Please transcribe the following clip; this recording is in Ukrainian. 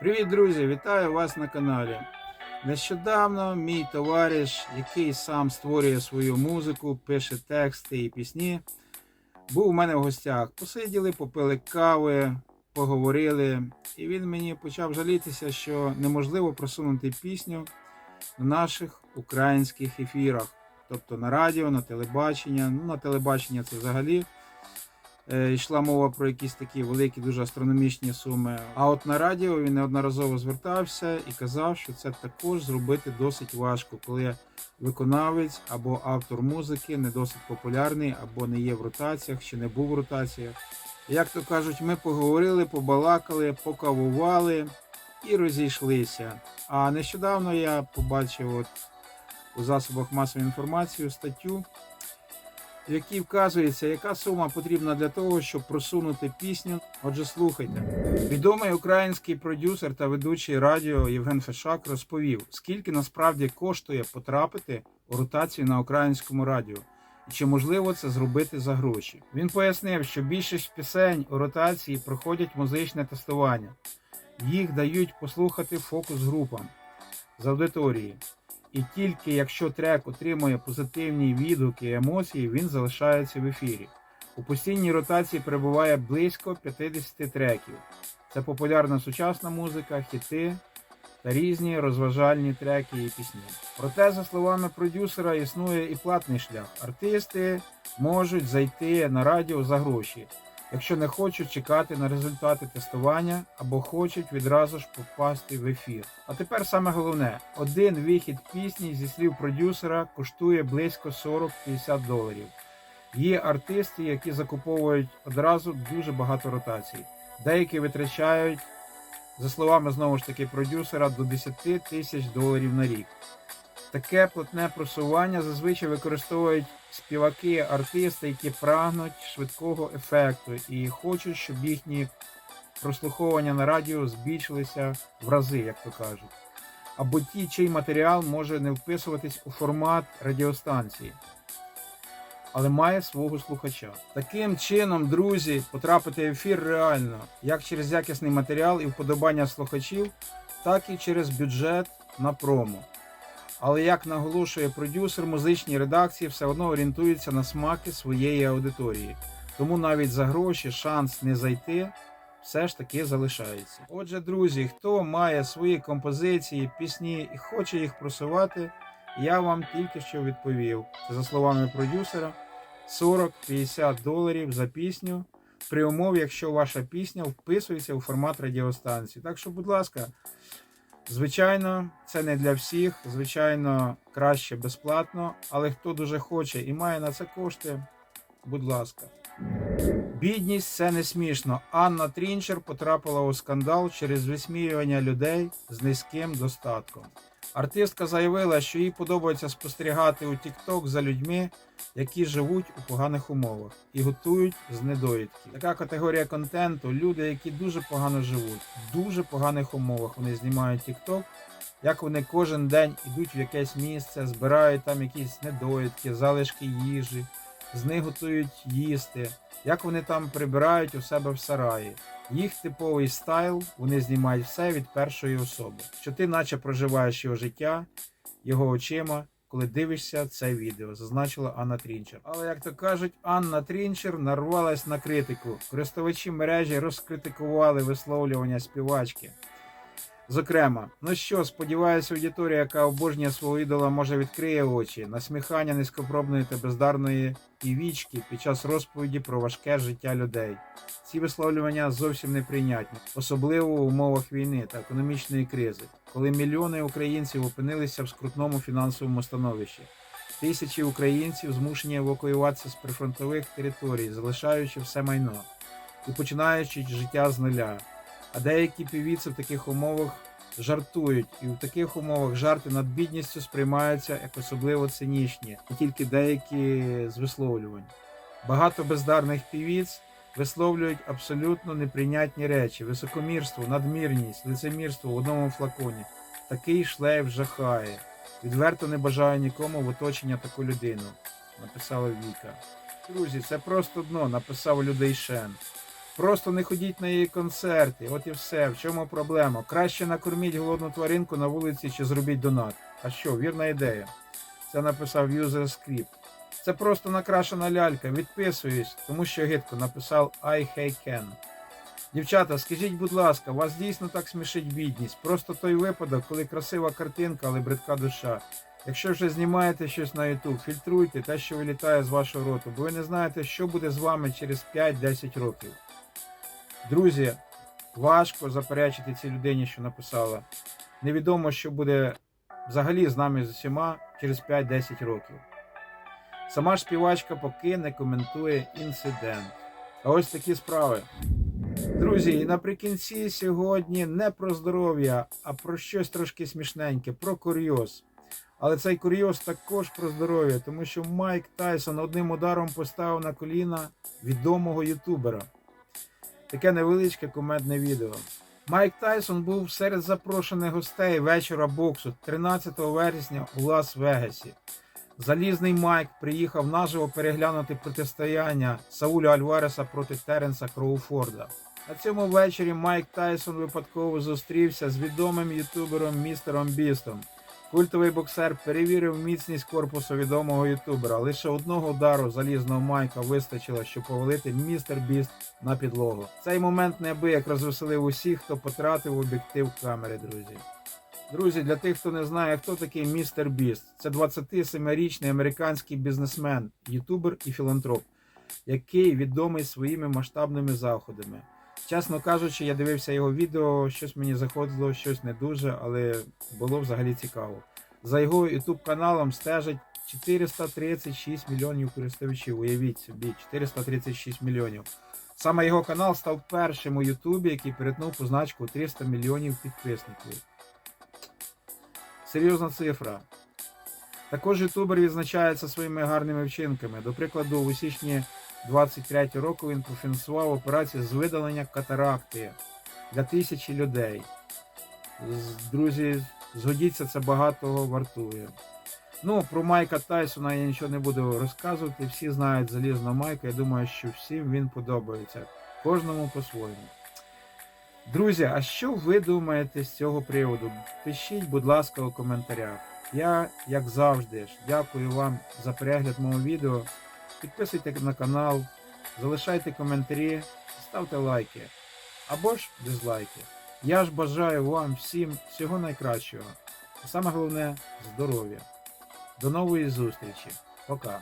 Привіт, друзі! Вітаю вас на каналі. Нещодавно мій товариш, який сам створює свою музику, пише тексти і пісні, був у мене в гостях. Посиділи, попили кави, поговорили, і він мені почав жалітися, що неможливо просунути пісню на наших українських ефірах, тобто на радіо, на телебачення. Ну, на телебачення це взагалі йшла мова про якісь такі великі, дуже астрономічні суми. А от на радіо він неодноразово звертався і казав, що це також зробити досить важко, коли виконавець або автор музики не досить популярний, або не є в ротаціях, чи не був в ротаціях. Як то кажуть, ми поговорили, побалакали, покавували і розійшлися. А нещодавно я побачив от у засобах масової інформації статтю, в якій вказується, яка сума потрібна для того, щоб просунути пісню. Отже, слухайте. Відомий український продюсер та ведучий радіо Євген Фешак розповів, скільки насправді коштує потрапити у ротацію на українському радіо. І чи можливо це зробити за гроші? Він пояснив, що більшість пісень у ротації проходять музичне тестування. Їх дають послухати фокус-групам з аудиторії. І тільки якщо трек отримує позитивні відгуки і емоції, він залишається в ефірі. У постійній ротації перебуває близько 50 треків. Це популярна сучасна музика, хіти та різні розважальні треки і пісні. Проте, за словами продюсера, існує і платний шлях. Артисти можуть зайти на радіо за гроші, якщо не хочуть чекати на результати тестування або хочуть відразу ж попасти в ефір. А тепер саме головне: один вихід пісні зі слів продюсера коштує близько 40-50 доларів. Є артисти, які закуповують одразу дуже багато ротацій. Деякі витрачають, за словами знову ж таки продюсера, до 10 тисяч доларів на рік. Таке платне просування зазвичай використовують співаки, артисти, які прагнуть швидкого ефекту і хочуть, щоб їхні прослуховування на радіо збільшилися в рази, як то кажуть. Або ті, чий матеріал може не вписуватись у формат радіостанції, але має свого слухача. Таким чином, друзі, потрапити в ефір реально, як через якісний матеріал і вподобання слухачів, так і через бюджет на промо. Але як наголошує продюсер, музичні редакції все одно орієнтуються на смаки своєї аудиторії. Тому навіть за гроші шанс не зайти все ж таки залишається. Отже, друзі, хто має свої композиції, пісні і хоче їх просувати, я вам тільки що відповів. Це за словами продюсера 40-50 доларів за пісню. При умові, якщо ваша пісня вписується у формат радіостанції. Так що, будь ласка, Звичайно, це не для всіх. Звичайно, краще безплатно, але хто дуже хоче і має на це кошти, будь ласка. Бідність це не смішно. Анна Трінчер потрапила у скандал через висміювання людей з низьким достатком. Артистка заявила, що їй подобається спостерігати у TikTok за людьми, які живуть у поганих умовах і готують з недоїдків. Така категорія контенту люди, які дуже погано живуть, в дуже поганих умовах. Вони знімають TikTok, як вони кожен день ідуть в якесь місце, збирають там якісь недоїдки, залишки їжі, з них готують їсти, як вони там прибирають у себе в сараї. Їх типовий стайл, вони знімають все від першої особи. Що ти наче проживаєш його життя, його очима, коли дивишся це відео, зазначила Анна Трінчер. Але як то кажуть, Анна Трінчер нарвалась на критику. Користувачі мережі розкритикували висловлювання співачки. Зокрема, ну що, сподіваюся, аудиторія, яка обожнює свого ідола, може відкриє очі, насміхання низькопробної та бездарної півічки під час розповіді про важке життя людей. Ці висловлювання зовсім неприйнятні, особливо в умовах війни та економічної кризи, коли мільйони українців опинилися в скрутному фінансовому становищі. Тисячі українців змушені евакуюватися з прифронтових територій, залишаючи все майно і починаючи життя з нуля. А деякі півіці в таких умовах жартують, і в таких умовах жарти над бідністю сприймаються як особливо цинічні, не тільки деякі з висловлювань. Багато бездарних півіць висловлюють абсолютно неприйнятні речі: високомірство, надмірність, лицемірство в одному флаконі. Такий шлейф жахає. Відверто не бажаю нікому в оточення таку людину, написала Віка. Друзі, це просто дно, написав Людейшен. Просто не ходіть на її концерти. От і все. В чому проблема? Краще накорміть голодну тваринку на вулиці чи зробіть донат. А що, вірна ідея. Це написав юзер скрипт. Це просто накрашена лялька. Відписуюсь, тому що гидко написав I hate Ken. Дівчата, скажіть, будь ласка, вас дійсно так смішить бідність. Просто той випадок, коли красива картинка, але бридка душа. Якщо вже знімаєте щось на YouTube, фільтруйте те, що вилітає з вашого роту, бо ви не знаєте, що буде з вами через 5-10 років. Друзі, важко заперечити цій людині, що написала. Невідомо, що буде взагалі з нами з усіма через 5-10 років. Сама ж співачка поки не коментує інцидент. А ось такі справи. Друзі, і наприкінці сьогодні не про здоров'я, а про щось трошки смішненьке, про курйоз. Але цей курйоз також про здоров'я, тому що Майк Тайсон одним ударом поставив на коліна відомого ютубера. Таке невеличке кумедне відео. Майк Тайсон був серед запрошених гостей вечора боксу 13 вересня у Лас-Вегасі. Залізний Майк приїхав наживо переглянути протистояння Сауля Альвареса проти Теренса Кроуфорда. На цьому вечорі Майк Тайсон випадково зустрівся з відомим ютубером містером Бістом. Культовий боксер перевірив міцність корпусу відомого ютубера. Лише одного удару залізного майка вистачило, щоб повалити містер Біст на підлогу. Цей момент неабияк розвеселив усіх, хто потратив об'єктив камери, друзі. Друзі, для тих, хто не знає, хто такий містер Біст, це 27-річний американський бізнесмен, ютубер і філантроп, який відомий своїми масштабними заходами. Чесно кажучи, я дивився його відео, щось мені заходило, щось не дуже, але було взагалі цікаво. За його YouTube каналом стежать 436 мільйонів користувачів. Уявіть собі, 436 мільйонів. Саме його канал став першим у Ютубі, який перетнув позначку 300 мільйонів підписників. Серйозна цифра. Також ютубер відзначається своїми гарними вчинками. До прикладу, у січні 23 року він профінансував операцію з видалення катаракти для тисячі людей. Друзі, згодіться, це багатого вартує. Ну, про Майка Тайсона я нічого не буду розказувати. Всі знають залізного Майка. Я думаю, що всім він подобається. Кожному по-своєму. Друзі, а що ви думаєте з цього приводу? Пишіть, будь ласка, у коментарях. Я, як завжди, дякую вам за перегляд мого відео. Підписуйтесь на канал, залишайте коментарі, ставте лайки або ж дизлайки. Я ж бажаю вам всім всього найкращого. А саме головне здоров'я. До нової зустрічі. Пока.